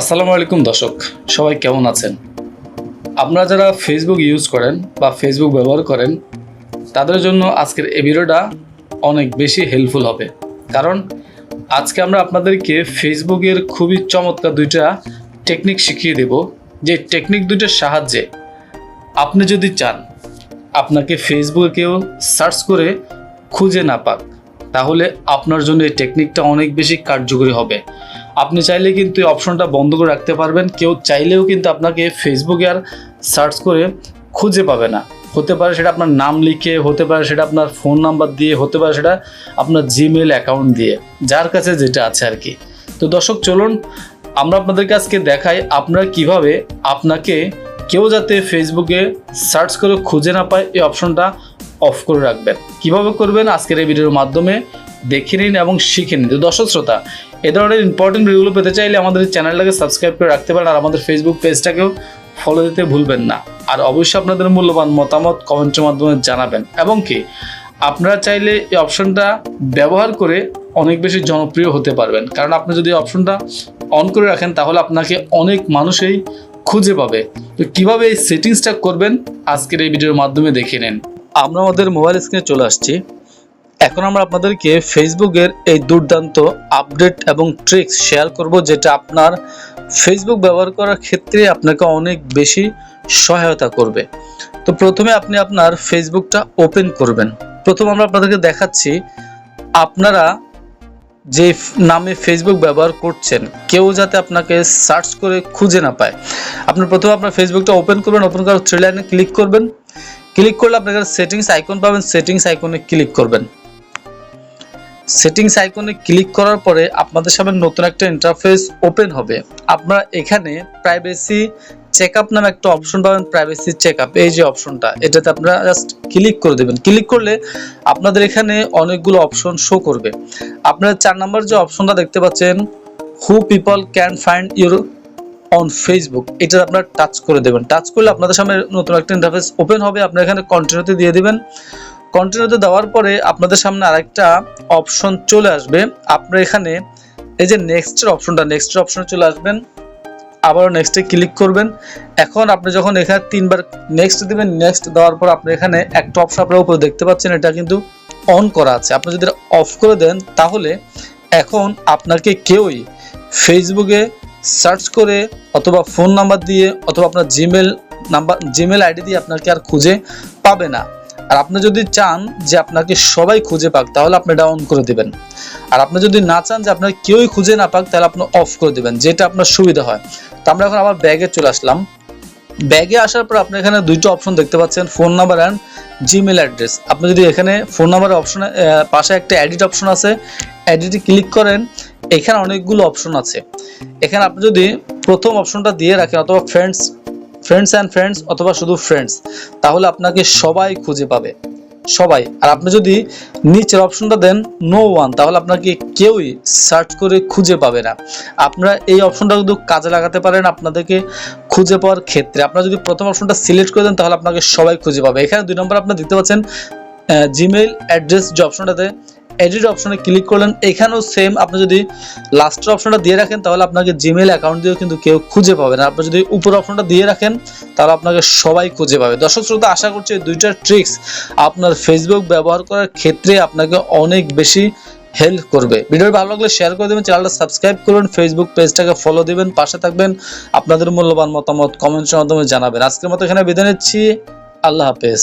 আসসালামু আলাইকুম দর্শক, সবাই কেমন আছেন? আপনারা যারা ফেসবুক ইউজ করেন বা ফেসবুক ব্যবহার করেন, তাদের জন্য আজকের এই ভিডিওটা অনেক বেশি হেল্পফুল হবে। কারণ আজকে আমরা আপনাদেরকে ফেসবুকের খুবই চমৎকার দুইটা টেকনিক শিখিয়ে দেব। যে টেকনিক দুইটার সাহায্যে আপনি যদি চান, আপনাকে ফেসবুকে কেউ সার্চ করে খুঁজে না পাক। তাহলে আপনার জন্য এই টেকনিকটা অনেক বেশি কার্যকরী হবে। আপনি চাইলে কিন্তু এই অপশনটা বন্ধ করে রাখতে পারবেন। কেউ চাইলেও কিন্তু আপনাকে ফেসবুকে আর সার্চ করে খুঁজে পাবে না। হতে পারে সেটা আপনার নাম লিখে, হতে পারে সেটা আপনার ফোন নাম্বার দিয়ে, হতে পারে সেটা আপনার জিমেল অ্যাকাউন্ট দিয়ে, যার কাছে যেটা আছে আর কি। তো দর্শক, চলুন, আমরা আপনাদেরকে আজকে দেখাই আপনারা কীভাবে আপনাকে কেউ যাতে ফেসবুকে সার্চ করে খুঁজে না পায় এই অপশনটা অফ করে রাখবেন। কীভাবে করবেন? আজকের এই ভিডিওর মাধ্যমে দেখে নিন এবং শিখে নিন। দর্শক শ্রোতা, এ ধরনের ইম্পর্টেন্ট ভিডিওগুলো পেতে চাইলে আমাদের চ্যানেলটাকে সাবস্ক্রাইব করে রাখতে পারেন আর আমাদের ফেসবুক পেজটাকেও ফলো দিতে ভুলবেন না। আর অবশ্যই আপনাদের মূল্যবান মতামত কমেন্টের মাধ্যমে জানাবেন। এবং কি, আপনারা চাইলে এই অপশনটা ব্যবহার করে অনেক বেশি জনপ্রিয় হতে পারবেন। কারণ আপনি যদি অপশনটা অন করে রাখেন, তাহলে আপনাকে অনেক মানুষই খুঁজে পাবে। তো কীভাবে এই সেটিংসটা করবেন? আজকের এই ভিডিওর মাধ্যমে দেখে নিন। আমরা আমাদের মোবাইল স্ক্রিনে চলে আসছি। এখন আমরা আপনাদেরকে ফেসবুকের এই দুর্দান্ত আপডেট এবং ট্রিক্স শেয়ার করব যেটা আপনার ফেসবুক ব্যবহার করার ক্ষেত্রে আপনাকে অনেক বেশি সহায়তা করবে। তো প্রথমে আপনি আপনার ফেসবুকটা ওপেন করবেন। প্রথম আমরা আপনাদেরকে দেখাচ্ছি আপনারা যে নামে ফেসবুক ব্যবহার করছেন, কেউ যাতে আপনাকে সার্চ করে খুঁজে না পায়। আপনি প্রথমে আপনার ফেসবুকটা ওপেন করবেন ওপেন করার থ্রি লাইনে ক্লিক করবেন। ক্লিক করলে আপনার সেটিংস আইকন পাবেন। সেটিংস আইকনে ক্লিক করবেন। সেটিংস আইকনে ক্লিক করার পরে আপনাদের সামনে নতুন একটা ইন্টারফেস ওপেন হবে। আপনারা এখানে প্রাইভেসি চেক আপ নামে একটা অপশন পাবেন প্রাইভেসি চেক আপ এই যে অপশনটা এটাতে আপনারা জাস্ট ক্লিক করে দেবেন। ক্লিক করলে আপনাদের এখানে অনেকগুলো অপশন শো করবে। আপনারা চার নাম্বার যে অপশনটা দেখতে পাচ্ছেন who people can find your on Facebook এটা আপনারা টাচ করে দেবেন। টাচ করলে আপনাদের সামনে নতুন একটা ইন্টারফেস ওপেন হবে, আপনারা এখানে কন্টিনিউতে দিয়ে দিবেন। কন্টিনিউতে দেওয়ার পরে আপনাদের সামনে আরেকটা অপশন চলে আসবে। আপনারা এখানে এই যে নেক্সটের অপশনটা নেক্সটের অপশনে চলে আসবেন। আবারও নেক্সটে ক্লিক করবেন। এখন আপনি যখন এখানে তিনবার নেক্সট দিবেন নেক্সট দেওয়ার পর আপনি এখানে একটা অপশন আপনার উপরে দেখতে পাচ্ছেন, এটা কিন্তু অন করা আছে। আপনি যদি অফ করে দেন, তাহলে এখন আপনাকে কেউই ফেসবুকে সার্চ করে অথবা ফোন নাম্বার দিয়ে অথবা আপনার জিমেল নাম্বার, জিমেল আইডি দিয়ে আপনাকে আর খুঁজে পাবে না। আর আপনি যদি চান যে আপনাকে সবাই খুঁজে পাক, তাহলে আপনি অন করে দিবেন। আর আপনি যদি না চান যে আপনার কেউই খুঁজে না পাক, তাহলে আপনি অফ করে দিবেন, যেটা আপনার সুবিধা হয়। তো আমরা এখন আবার ব্যাগে চলে আসলাম। ব্যাগে আসার পর আপনি এখানে দুইটা অপশন দেখতে পাচ্ছেন phone number and Gmail address আপনি যদি এখানে ফোন নাম্বারের অপশনে পাশে একটা এডিট অপশন আছে এডিটে ক্লিক করেন এখানে অনেকগুলো অপশন আছে। এখানে আপনি যদি প্রথম অপশনটা দিয়ে রাখেন অথবা ফ্রেন্ডস ফ্রেন্ডস অ্যান্ড ফ্রেন্ডস অথবা শুধু ফ্রেন্ডস তাহলে আপনাকে সবাই খুঁজে পাবে। সবাই। আর আপনি যদি নিচের অপশনটা দেন নো ওয়ান তাহলে আপনাকে কেউই সার্চ করে খুঁজে পাবে না। আপনারা এই অপশনটা কিন্তু কাজে লাগাতে পারেন আপনাদেরকে খুঁজে পাওয়ার ক্ষেত্রে। আপনারা যদি প্রথম অপশনটা সিলেক্ট করে দেন, তাহলে আপনাকে সবাই খুঁজে পাবে। এখানে দুই নম্বর আপনারা দেখতে পাচ্ছেন জিমেইল অ্যাড্রেস যে অপশনটাতে এডিট অপশনে ক্লিক করলেন, এখানেও সেম আপনি যদি লাস্টের অপশনটা দিয়ে রাখেন, তাহলে আপনাকে জিমেইল অ্যাকাউন্ট দিয়েও কিন্তু কেউ খুঁজে পাবে না। আপনি যদি উপর অপশনটা দিয়ে রাখেন, তাহলে আপনাকে সবাই খুঁজে পাবে। দর্শক শ্রোতা, আশা করছি এই দুইটা ট্রিক্স আপনার ফেসবুক ব্যবহার করার ক্ষেত্রে আপনাকে অনেক বেশি হেল্প করবে। ভিডিও ভালো লাগলে শেয়ার করে দেবেন চ্যানেলটা সাবস্ক্রাইব করবেন ফেসবুক পেজটাকে ফলো দিবেন, পাশে থাকবেন, আপনাদের মূল্যবান মতামত কমেন্টের মাধ্যমে জানাবেন। আজকের মতো এখানে বিদায় নিচ্ছি। আল্লাহ হাফেজ।